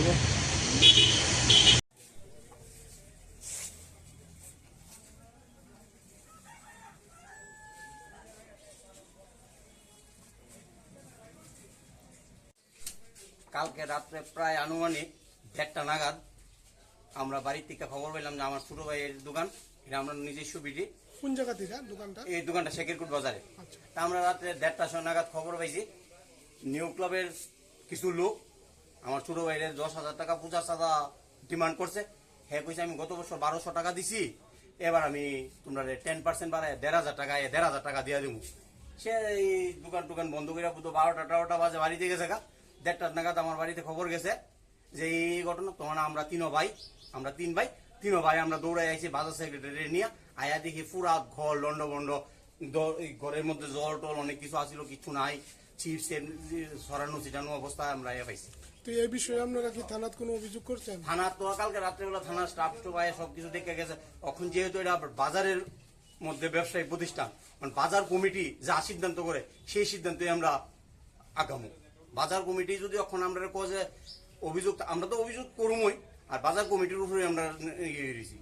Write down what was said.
করব কালকে রাত্রে প্রায় আনুমানিক দেড়টা নাগাদ আমরা বাড়ির থেকে খবর পেলাম যে আমার ছোট ভাইয়ের দোকান এটা আমরা নিজস্ব বিডি কোন জায়গা থেকে দোকানটা? এই দোকানটা শেখিরকুট বাজারে। আচ্ছা। তা আমরা রাত্রে দেড়টার সময় নাগাদ খবর পাইছি নিউ ক্লাবের কিছু লোক আমার ছোট ভাইয়ের দশ হাজার টাকা পূজা সাদা ডিমান্ড করছে। হ্যাঁ কইছে, আমি গত বছর বারোশো টাকা দিছি, এবার আমি তোমরা টেন পার্সেন্ট বাড়ায় দেড় হাজার টাকা দেড় হাজার টাকা দিয়ে দিব সে এই দোকান টোকান বন্ধ করে পুতো বারোটা, তেরোটা বাজে বাড়িতে গেছে গা। দেড়টার নাগাদ আমার বাড়িতে খবর গেছে যে এই ঘটনা। তোমার আমরা তিনও ভাই, আমরা তিন ভাই, তিনও ভাই আমরা দৌড়াই আইছি বাজার সেক্রেটারি নিয়ে। আয়া দেখি পুরা ঘর লন্ড বন্ড ঘরের মধ্যে জল টল অনেক কিছু আসিল কিছু নাই। চিপসের সরানো ছিটানো অবস্থায় আমরা ইয়ে পাইছি তো এই বিষয়ে আপনারা কি থানাত কোনো অভিযোগ করছেন থানা তো কালকে রাত্রেবেলা থানার স্টাফ স্টাফ আয় সবকিছু দেখে গেছে তখন যেহেতু এটা বাজারের মধ্যে ব্যবসায়ী প্রতিষ্ঠান মানে বাজার কমিটি যা সিদ্ধান্ত করে সেই সিদ্ধান্তে আমরা আগামো বাজার কমিটি যদি এখন আমরা কয়ে অভিযোগ আমরা তো অভিযোগ করবই আর বাজার কমিটির উপরে আমরা ইয়ে দিয়েছি